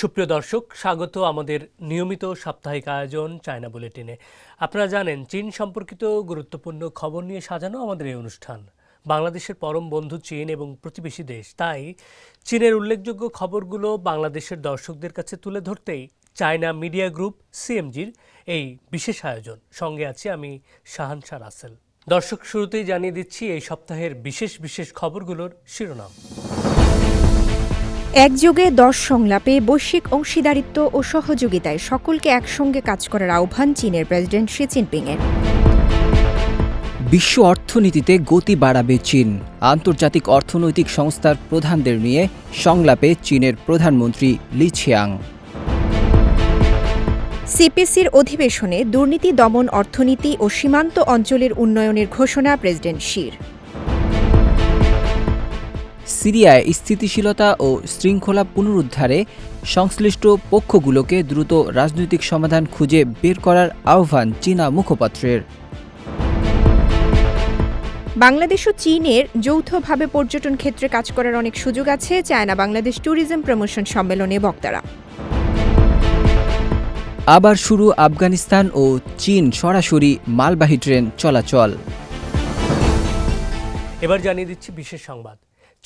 সুপ্রিয় দর্শক, স্বাগত আমাদের নিয়মিত সাপ্তাহিক আয়োজন চায়না বুলেটিনে। আপনারা জানেন, চীন সম্পর্কিত গুরুত্বপূর্ণ খবর নিয়ে সাজানো আমাদের এই অনুষ্ঠান। বাংলাদেশের পরম বন্ধু চীন এবং প্রতিবেশী দেশ, তাই চীনের উল্লেখযোগ্য খবরগুলো বাংলাদেশের দর্শকদের কাছে তুলে ধরতেই চায়না মিডিয়া গ্রুপ সিএমজির এই বিশেষ আয়োজন। সঙ্গে আছি আমি শাহানশা রাসেল। দর্শক, শুরুতেই জানিয়ে দিচ্ছি এই সপ্তাহের বিশেষ বিশেষ খবরগুলোর শিরোনাম। একযোগে দশ সংলাপে বৈশ্বিক অংশীদারিত্ব ও সহযোগিতায় সকলকে একসঙ্গে কাজ করার আহ্বান চীনের প্রেসিডেন্ট শি জিনপিংয়ের। বিশ্ব অর্থনীতিতে গতি বাড়াবে চীন। আন্তর্জাতিক অর্থনৈতিক সংস্থার প্রধানদের নিয়ে সংলাপে চীনের প্রধানমন্ত্রী লি ছিয়াং। সিপিসির অধিবেশনে দুর্নীতি দমন অর্থনীতি ও সীমান্ত অঞ্চলের উন্নয়নের ঘোষণা প্রেসিডেন্ট শির। সিরিয়ায় স্থিতিশীলতা ও শৃঙ্খলা পুনরুদ্ধারে সংশ্লিষ্ট পক্ষগুলোকে দ্রুত রাজনৈতিক সমাধান খুঁজে বের করার আহ্বান চীনা মুখপাত্রের। বাংলাদেশ ও চীনের যৌথভাবে পর্যটন ক্ষেত্রে কাজ করার অনেক সুযোগ আছে চায়না বাংলাদেশ ট্যুরিজম প্রমোশন সম্মেলনে বক্তারা। আবার শুরু আফগানিস্তান ও চীন সরাসরি মালবাহী ট্রেন চলাচল। এবার জানিয়ে দিচ্ছি বিশেষ সংবাদ।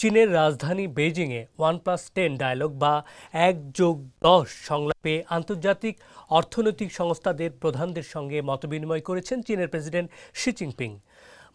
চীনের রাজধানী বেইজিংয়ে ওয়ান প্লাস টেন ডায়ালগ বা এক যোগ দশ সংলাপে আন্তর্জাতিক অর্থনৈতিক সংস্থাদের প্রধানদের সঙ্গে মতবিনিময় করেছেন চীনের প্রেসিডেন্ট শি জিনপিং।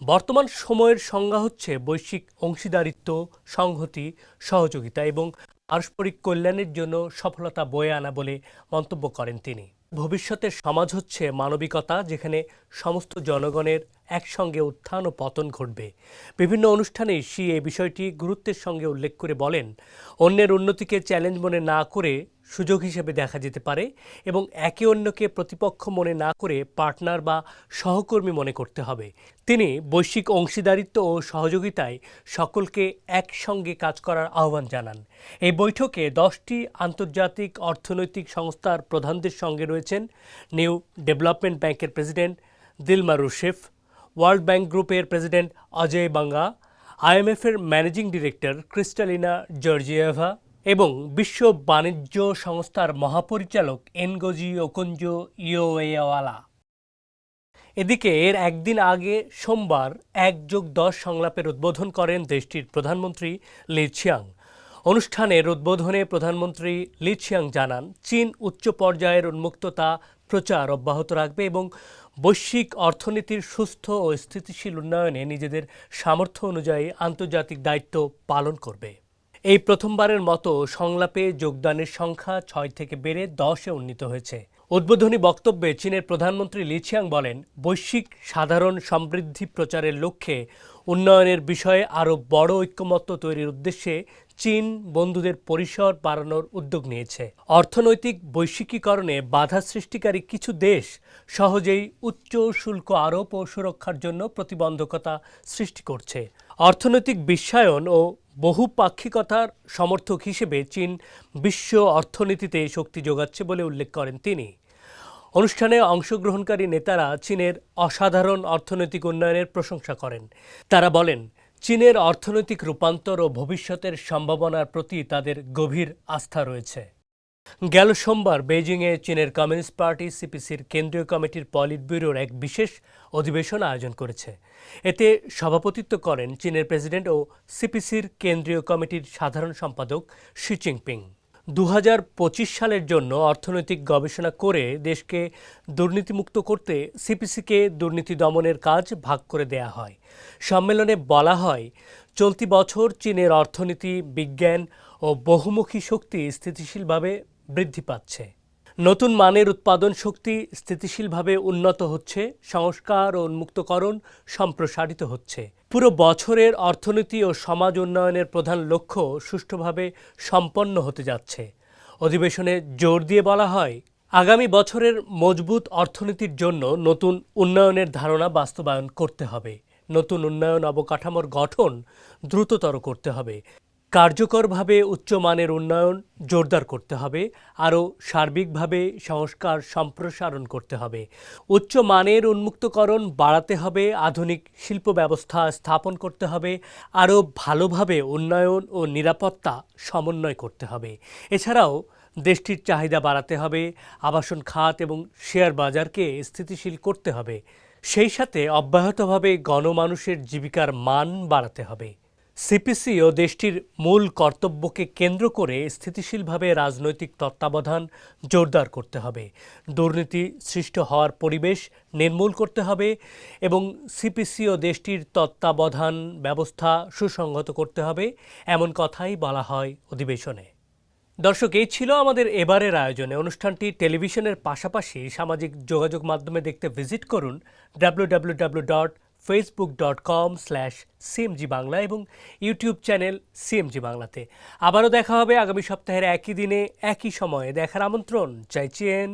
বর্তমান সময়ের সংজ্ঞা হচ্ছে বৈশ্বিক অংশীদারিত্ব, সংহতি, সহযোগিতা এবং পারস্পরিক কল্যাণের জন্য সফলতা বয়ে আনা বলে মন্তব্য করেন তিনি। ভবিষ্যতের সমাজ হচ্ছে মানবিকতা, যেখানে সমস্ত জনগণের একসঙ্গে উত্থান ও পতন ঘটবে। বিভিন্ন অনুষ্ঠানে শি এই বিষয়টি গুরুত্বের সঙ্গে উল্লেখ করে বলেন, অন্যের উন্নতিকে চ্যালেঞ্জ মনে না করে সুযোগ হিসেবে দেখা যেতে পারে এবং একে অন্যকে প্রতিপক্ষ মনে না করে পার্টনার বা সহকর্মী মনে করতে হবে। তিনি বৈশ্বিক অংশীদারিত্ব ও সহযোগিতায় সকলকে একসঙ্গে কাজ করার আহ্বান জানান। এই বৈঠকে দশটি আন্তর্জাতিক অর্থনৈতিক সংস্থার প্রধানদের সঙ্গে রয়েছেন নিউ ডেভেলপমেন্ট ব্যাংকের president Dilma Rousseff World Bank গ্রুপের প্রেসিডেন্ট অজয় বাঙ্গা আইএমএফের ম্যানেজিং ডিরেক্টর ক্রিস্টালিনা জর্জিয়েভা এবং বিশ্ব বাণিজ্য সংস্থার মহাপরিচালক এনগোজি ওকঞ্জো ইয়োওয়ালা এদিকে এর একদিন আগে সোমবার এক যোগ দশ সংলাপের উদ্বোধন করেন দেশটির প্রধানমন্ত্রী লি ছিয়াং অনুষ্ঠানের উদ্বোধনে প্রধানমন্ত্রী লি ছিয়াং জানান, চীন উচ্চ পর্যায়ের উন্মুক্ততা প্রচার অব্যাহত রাখবে এবং বৈশ্বিক অর্থনীতির সুস্থ ও স্থিতিশীল উন্নয়নে নিজেদের সামর্থ্য অনুযায়ী আন্তর্জাতিক দায়িত্ব পালন করবে। এই প্রথমবারের মতো সংলাপে যোগদানের সংখ্যা ছয় থেকে বেড়ে দশে উন্নীত হয়েছে। উদ্বোধনী বক্তব্যে চীনের প্রধানমন্ত্রী লিছিয়াং বলেন, বৈশ্বিক সাধারণ সমৃদ্ধি প্রচারের লক্ষ্যে উন্নয়নের বিষয়ে আরও বড় ঐক্যমত্য তৈরির উদ্দেশ্যে চীন বন্ধুদের পরিসর বাড়ানোর উদ্যোগ নিয়েছে। অর্থনৈতিক বৈশ্বিকীকরণে বাধা সৃষ্টিকারী কিছু দেশ সহজেই উচ্চ শুল্ক আরোপ ও সুরক্ষার জন্য প্রতিবন্ধকতা সৃষ্টি করছে। অর্থনৈতিক বিশ্বায়ন ও বহুপাক্ষিকতার সমর্থক হিসেবে চীন বিশ্ব অর্থনীতিতে শক্তি যোগাচ্ছে বলে উল্লেখ করেন তিনি। অনুষ্ঠানে অংশগ্রহণকারী নেতারা চীনের অসাধারণ অর্থনৈতিক উন্নয়নের প্রশংসা করেন। তারা বলেন, চীনের অর্থনৈতিক রূপান্তর ও ভবিষ্যতের সম্ভাবনার প্রতি তাদের গভীর আস্থা রয়েছে। গেল সোমবার বেইজিংয়ে চীনের কমিউনিস্ট পার্টি সিপিসির কেন্দ্রীয় কমিটির পলিট ব্যুরোর এক বিশেষ অধিবেশন আয়োজন করেছে। এতে সভাপতিত্ব করেন চীনের প্রেসিডেন্ট ও সিপিসির কেন্দ্রীয় কমিটির সাধারণ সম্পাদক শি জিনপিং। দু হাজার পঁচিশ সালের জন্য অর্থনৈতিক গবেষণা করে দেশকে দুর্নীতিমুক্ত করতে সিপিসিকে দুর্নীতি দমনের কাজ ভাগ করে দেয়া হয়। সম্মেলনে বলা হয়, চলতি বছর চীনের অর্থনীতি, বিজ্ঞান ও বহুমুখী শক্তি স্থিতিশীলভাবে বৃদ্ধি পাচ্ছে। নতুন মানের উৎপাদন শক্তি স্থিতিশীলভাবে উন্নত হচ্ছে, সংস্কার ও উন্মুক্তকরণ সম্প্রসারিত হচ্ছে। পুরো বছরের অর্থনীতি ও সমাজ উন্নয়নের প্রধান লক্ষ্য সুষ্ঠুভাবে সম্পন্ন হতে যাচ্ছে। অধিবেশনে জোর দিয়ে বলা হয়, আগামী বছরের মজবুত অর্থনীতির জন্য নতুন উন্নয়নের ধারণা বাস্তবায়ন করতে হবে। নতুন উন্নয়ন অবকাঠামোর গঠন দ্রুততর করতে হবে। কার্যকরভাবে উচ্চমানের উন্নয়ন জোরদার করতে হবে, আরও সার্বিকভাবে সংস্কার সম্প্রসারণ করতে হবে। উচ্চ মানের উন্মুক্তকরণ বাড়াতে হবে, আধুনিক শিল্প ব্যবস্থা স্থাপন করতে হবে, আরও ভালোভাবে উন্নয়ন ও নিরাপত্তা সমন্বয় করতে হবে। এছাড়াও দেশটির চাহিদা বাড়াতে হবে, আবাসন খাত এবং শেয়ার বাজারকে স্থিতিশীল করতে হবে। সেই সাথে অব্যাহতভাবে গণমানুষের জীবিকার মান বাড়াতে হবে। সিপিসি ও দেশটির মূল কর্তব্যকে কেন্দ্র করে স্থিতিশীলভাবে রাজনৈতিক তত্ত্বাবধান জোরদার করতে হবে। দুর্নীতি সৃষ্ট হওয়ার পরিবেশ নির্মূল করতে হবে এবং সিপিসি ও দেশটির তত্ত্বাবধান ব্যবস্থা সুসংহত করতে হবে, এমন কথাই বলা হয় অধিবেশনে। দর্শক, এই ছিল আমাদের এবারের আয়োজনে। অনুষ্ঠানটি টেলিভিশনের পাশাপাশি সামাজিক যোগাযোগ মাধ্যমে দেখতে ভিজিট করুন W dot Facebook dot com slash CMG Bangla এবং ইউটিউব চ্যানেল সিএমজি বাংলাতে। আবারও দেখা হবে আগামী সপ্তাহের একই দিনে, একই সময়ে দেখার আমন্ত্রণ। চাইছেন